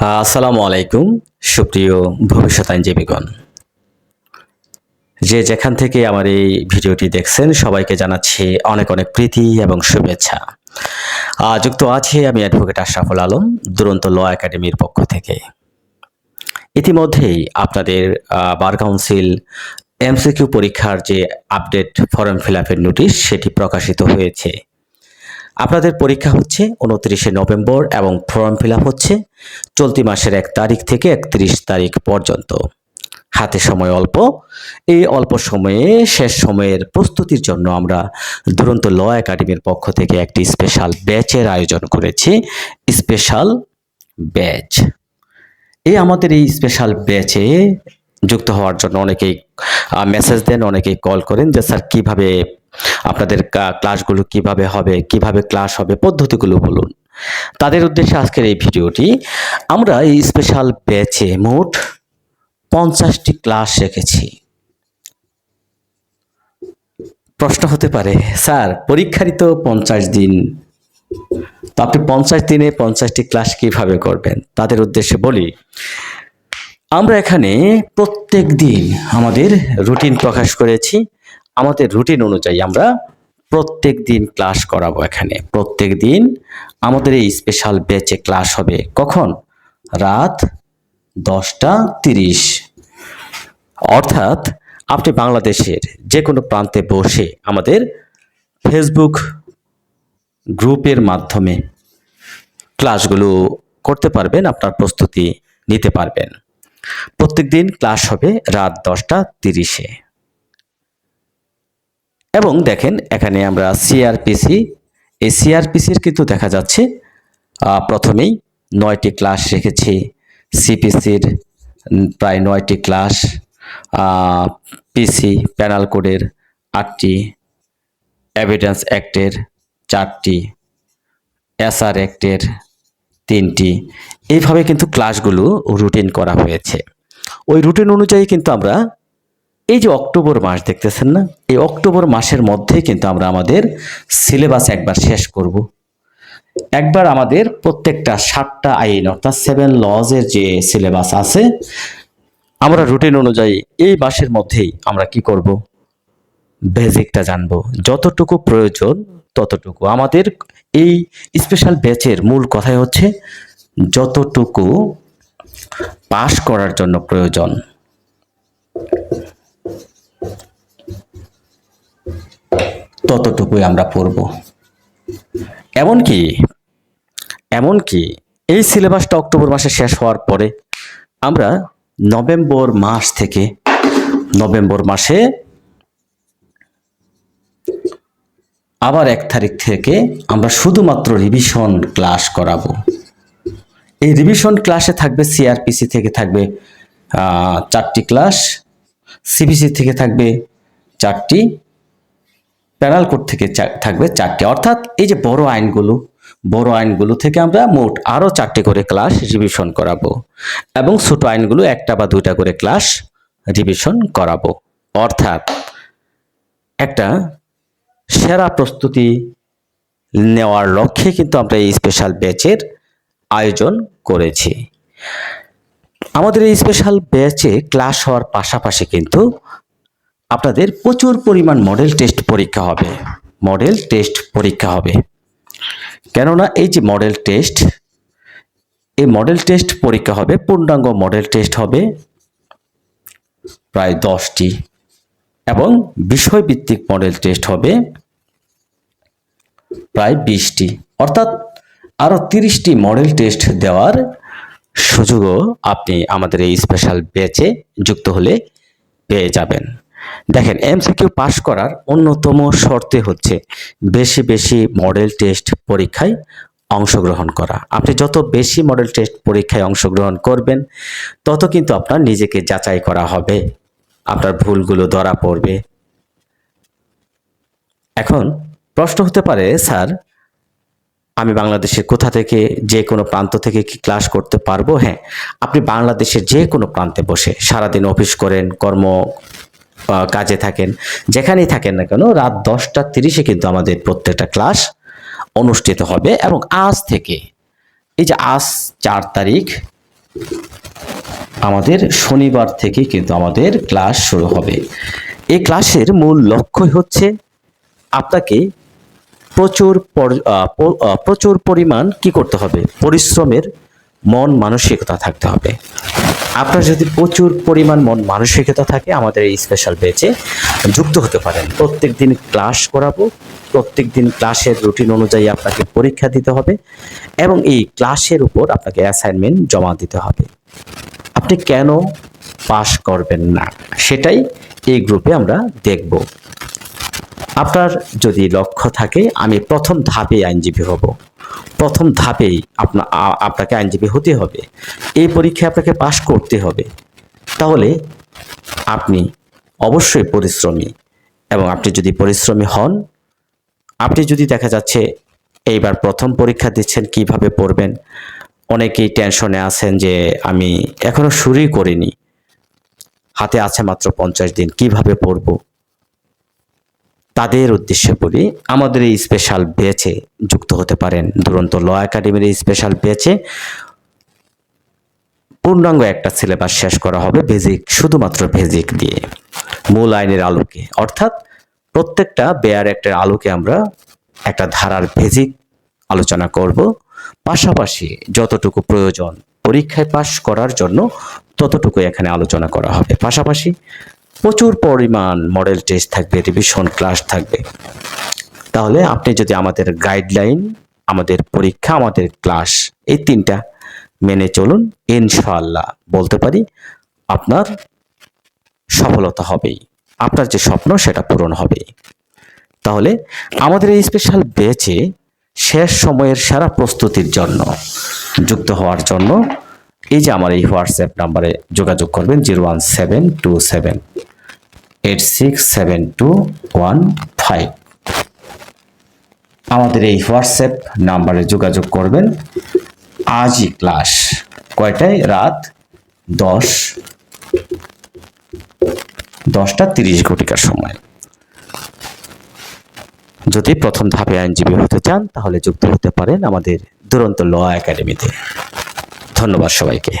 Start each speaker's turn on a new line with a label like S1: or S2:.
S1: আসসালামু আলাইকুম, সুপ্রিয় ভবিষ্যৎ আইনজীবীগণ যে যেখান থেকে আমার এই ভিডিওটি দেখছেন, সবাইকে জানাচ্ছি অনেক অনেক প্রীতি এবং শুভেচ্ছা। যুক্ত আছে আমি অ্যাডভোকেট আশরাফুল আলম, দুরন্ত ল একাডেমির পক্ষ থেকে। ইতিমধ্যেই আপনাদের বার কাউন্সিল এমসিকিউ পরীক্ষার যে আপডেট ফর্ম ফিল আপের নোটিশ, সেটি প্রকাশিত হয়েছে। আপনাদের পরীক্ষা হচ্ছে উনত্রিশে নভেম্বর এবং ফর্ম ফিল হচ্ছে চলতি মাসের এক তারিখ থেকে একত্রিশ তারিখ পর্যন্ত। হাতে সময় অল্প, এই অল্প সময়ে, শেষ সময়ের প্রস্তুতির জন্য আমরা দুরন্ত ল একাডেমির পক্ষ থেকে একটি স্পেশাল ব্যাচের আয়োজন করেছি, স্পেশাল ব্যাচ। এই আমাদের এই স্পেশাল ব্যাচে যুক্ত হওয়ার জন্য অনেকেই মেসেজ দেন, অনেকেই কল করেন যে, স্যার, কীভাবে আপনাদের ক্লাসগুলো কীভাবে হবে, কীভাবে ক্লাস হবে, পদ্ধতিগুলো বলুন। তাদের উদ্দেশ্যে আজকের এই ভিডিওটি, আমরা এই স্পেশাল ব্যাচে মোট পঞ্চাশটি ক্লাস রেখেছি। প্রশ্ন হতে পারে, স্যার, পরীক্ষারই তো পঞ্চাশ দিন। তো আপনি পঞ্চাশ দিনে পঞ্চাশটি ক্লাস কীভাবে করবেন? তাদের উদ্দেশ্যে বলি, আমরা এখানে প্রত্যেক দিন আমাদের রুটিন প্রকাশ করেছি। আমাদের রুটিন অনুযায়ী আমরা প্রত্যেক দিন ক্লাস করাবো এখানে। প্রত্যেক দিন আমাদের এই স্পেশাল ব্যাচে ক্লাস হবে কখন? রাত দশটা তিরিশ। অর্থাৎ আপনি বাংলাদেশের যে কোনো প্রান্তে বসে আমাদের ফেসবুক গ্রুপের মাধ্যমে ক্লাসগুলো করতে পারবেন, আপনার প্রস্তুতি নিতে পারবেন। প্রত্যেক দিন ক্লাস হবে রাত দশটা তিরিশে। এবং দেখেন, এখানে আমরা সিআরপিসি এই সিআরপিসির কিন্তু দেখা যাচ্ছে প্রথমেই নয়টি ক্লাস রেখেছি। সিপিসির প্রায় নয়টি ক্লাস পিসি প্যানাল কোডের আটটি এভিডেন্স অ্যাক্টের চারটি এসআর অ্যাক্টের তিনটি। এইভাবে কিন্তু ক্লাসগুলো রুটিন করা হয়েছে। ওই রুটিন অনুযায়ী কিন্তু আমরা এই যে অক্টোবর মাস দেখতেছেন না? এই অক্টোবর মাসের মধ্যে কিন্তু আমরা আমাদের সিলেবাস একবার শেষ করব। একবার আমাদের প্রত্যেকটা সাতটা আইন, অর্থাৎ সেভেন লজের যে সিলেবাস আছে, আমরা রুটিন অনুযায়ী এই মাসের মধ্যেই আমরা কি করব? বেসিকটা জানব। যতটুকু প্রয়োজন ততটুকু। আমাদের এই স্পেশাল ব্যাচের মূল কথাই হচ্ছে, যতটুকু পাস করার জন্য প্রয়োজন ততটুকুই আমরা পড়ব। এমনকি এমনকি এই সিলেবাসটা অক্টোবর মাসে শেষ হওয়ার পরে আমরা নভেম্বর মাস থেকে, নভেম্বর মাসে আবার এক তারিখ থেকে আমরা শুধুমাত্র রিভিশন ক্লাস করাবো। এই রিভিশন ক্লাসে থাকবে সিআরপিসি থেকে থাকবে চারটি ক্লাস সিবিসি থেকে থাকবে চারটি প্যানাল কোড থেকে থাকবে চারটি। অর্থাৎ এই যে বড় আইনগুলো বড় আইনগুলো থেকে আমরা মোট আরও চারটি করে ক্লাস রিভিশন করাবো এবং ছোট আইনগুলো একটা বা দুইটা করে ক্লাস রিভিশন করাবো। অর্থাৎ একটা সেরা প্রস্তুতি নেওয়ার লক্ষ্যে কিন্তু আমরা এই স্পেশাল ব্যাচের আয়োজন করেছি। আমাদের এই স্পেশাল ব্যাচে ক্লাস হওয়ার পাশাপাশি কিন্তু আপনাদের প্রচুর পরিমাণ মডেল টেস্ট পরীক্ষা হবে। মডেল টেস্ট পরীক্ষা হবে। কেননা এই যে মডেল টেস্ট এই মডেল টেস্ট পরীক্ষা হবে, পূর্ণাঙ্গ মডেল টেস্ট হবে প্রায় দশটি। এবং বিষয়ভিত্তিক মডেল টেস্ট হবে প্রায় বিশটি। অর্থাৎ আরও তিরিশটি মডেল টেস্ট দেওয়ার সুযোগও আপনি আমাদের এই স্পেশাল ব্যাচে যুক্ত হলে পেয়ে যাবেন। দেখেন এমসিকিউ পাস করার অন্যতম শর্তে হচ্ছে বেশি বেশি মডেল টেস্ট পরীক্ষায় অংশগ্রহণ করা। আপনি যত বেশি মডেল টেস্ট পরীক্ষায় অংশগ্রহণ করবেন, তত কিন্তু আপনার নিজেকে যাচাই করা হবে। আপনার ভুলগুলো ধরা পড়বে। এখন প্রশ্ন হতে পারে, স্যার, আমি বাংলাদেশের কোথা থেকে, যে কোনো প্রান্ত থেকে কি ক্লাস করতে পারব? হ্যাঁ আপনি বাংলাদেশের যে কোনো প্রান্তে বসে সারাদিন অফিস করেন, কর্ম কাজে থাকেন। যেখানেই থাকেন না কেন, রাত দশটা তিরিশে কিন্তু আমাদের প্রত্যেকটা ক্লাস অনুষ্ঠিত হবে এবং আজ থেকে, এই যে আজ চার তারিখ, আমাদের শনিবার থেকে কিন্তু আমাদের ক্লাস শুরু হবে। এই ক্লাসের মূল লক্ষ্যই হচ্ছে আপনাকে প্রচুর প্রচুর পরিমাণ কি করতে হবে? পরিশ্রমের মন মানসিকতা থাকতে হবে। আপনার যদি প্রচুর পরিমাণ মন মানসিকতা থাকে, আমাদের এই স্পেশাল বেচে যুক্ত হতে পারেন। প্রত্যেক দিন ক্লাস করাবো প্রত্যেক দিন ক্লাসের রুটিন অনুযায়ী আপনাকে পরীক্ষা দিতে হবে এবং এই ক্লাসের উপর আপনাকে অ্যাসাইনমেন্ট জমা দিতে হবে। আপনি কেন পাশ করবেন না? সেটাই এই গ্রুপে আমরা দেখব। আপনার যদি লক্ষ্য থাকে, আমি প্রথম ধাপে আইনজীবী হব। প্রথম ধাপেই আপনা আপনাকে আইনজীবী হতে হবে। এই পরীক্ষায় আপনাকে পাশ করতে হবে। তাহলে আপনি অবশ্যই পরিশ্রমী এবং আপনি যদি পরিশ্রমী হন, আপনি যদি দেখা যাচ্ছে এইবার প্রথম পরীক্ষা দিচ্ছেন, কীভাবে পড়বেন? অনেকেই টেনশনে আছেন যে আমি এখনও শুরুই করিনি। হাতে আছে মাত্র পঞ্চাশ দিন, কীভাবে পড়ব? তাদের উদ্দেশ্যে বলি, আমাদের এই স্পেশাল ব্যাচে যুক্ত হতে পারেন। দুরন্ত ল একাডেমির এই স্পেশাল ব্যাচে পূর্ণাঙ্গ একটা সিলেবাস শেষ করা হবে বেজিক শুধুমাত্র বেজিক দিয়ে। মূল আইনের আলোকে। অর্থাৎ প্রত্যেকটা বেয়ার একটা আলোকে আমরা একটা ধারার বেজিক আলোচনা করব। পাশাপাশি যতটুকু প্রয়োজন পরীক্ষায় পাশ করার জন্য ততটুকু এখানে আলোচনা করা হবে। পাশাপাশি প্রচুর পরিমাণ মডেল টেস্ট থাকবে রিভিশন ক্লাস থাকবে। তাহলে আপনি যদি আমাদের গাইডলাইন আমাদের পরীক্ষা, আমাদের ক্লাস এই তিনটা মেনে চলুন, ইনশাআল্লাহ বলতে পারি আপনার সফলতা হবেই। আপনার যে স্বপ্ন, সেটা পূরণ হবে তাহলে আমাদের এই স্পেশাল ব্যাচে শেষ সময়ের সারা প্রস্তুতির জন্য, যুক্ত হওয়ার জন্য এই যে আমার এই হোয়াটসঅ্যাপ নাম্বারে যোগাযোগ করবেন zero one seven two seven eight six seven two one five আমাদের এই হোয়াটসঅ্যাপ নাম্বারে যোগাযোগ করবেন। আজই ক্লাস কয়টায়? রাত দশ, দশটা তিরিশ ঘটিকার সময়। যদি প্রথম ধাপে আইনজীবী হতে চান, তাহলে যুক্ত হতে পারেন আমাদের দুরন্ত ল একাডেমিতে। ধন্যবাদ সবাইকে।